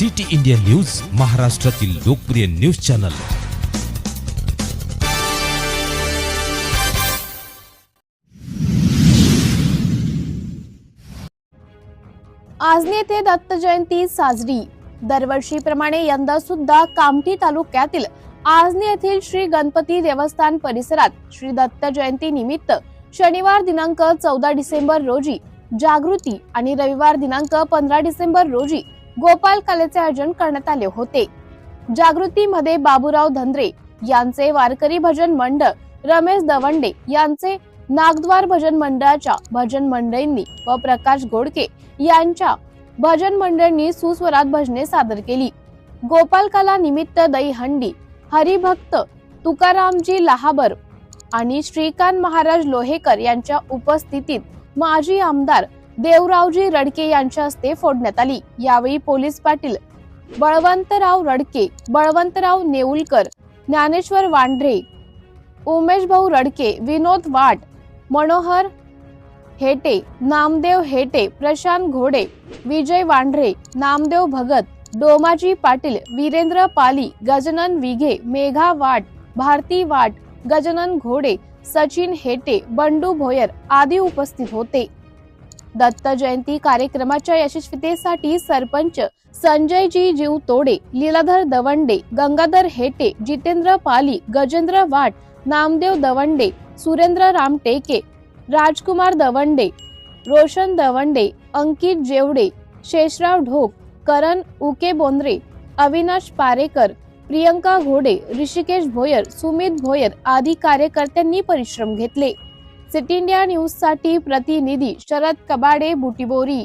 City India news महाराष्ट्रातील लोकप्रिय news channel. आजनी येथे दत्त जयंती साजरी. दरवर्षीप्रमाणे यंदा सुद्धा कामठी तालुक्यातील आजनी येथील श्री गणपती देवस्थान परिसरात श्री दत्त जयंती निमित्त शनिवार दिनांक चौदा डिसेंबर रोजी जागृती आणि रविवार दिनांक पंधरा डिसेंबर रोजी गोपाल कलेचे आयोजन करण्यात आले होते. जागृतीमध्ये बाबूराव धंद्रे यांचे वारकरी भजन मंडळ रमेश दवंडे यांचे नागद्वार भजन मंडळाच्या भजन मंडळींनी व प्रकाश गोडके यांच्या भजन मंडळींनी सुस्वरात भजने सादर केली. गोपाल कला निमित्त दहीहंडी हरिभक्त तुकारामजी लहाबर आणि श्रीकांत महाराज लोहेकर यांच्या उपस्थितीत माजी आमदार देवरावजी रडके यांच्या हस्ते फोडण्यात आली. यावेळी पोलीस पाटील बळवंतराव रडके बळवंतराव नेऊलकर ज्ञानेश्वर वांढरे उमेश भाऊ रडके विनोद वाट मनोहर हेटे नामदेव हेटे प्रशांत घोडे विजय वांढरे नामदेव भगत डोमाजी पाटील वीरेंद्र पाली गजनन विघे मेघा वाट भारती वाट गजनन घोडे सचिन हेटे बंडू भोयर आदी उपस्थित होते. दत्त जयंती कार्यक्रमाच्या यशस्वीतेसाठी सरपंच संजयजी जीव तोडे लीलाधर दवंडे गंगाधर हेटे जितेंद्र पाली गजेंद्र वाट नामदेव दवंडे सुरेंद्र राम टेके राजकुमार दवंडे रोशन दवंडे अंकित जेवडे शेषराव ढोक करण उके बोंद्रे अविनाश पारेकर प्रियंका घोडे ऋषिकेश भोयर सुमित भोयर आदी कार्यकर्त्यांनी परिश्रम घेतले. सिटी इंडिया न्यूजसाठी प्रतिनिधी शरद कबाडे बुटीबोरी.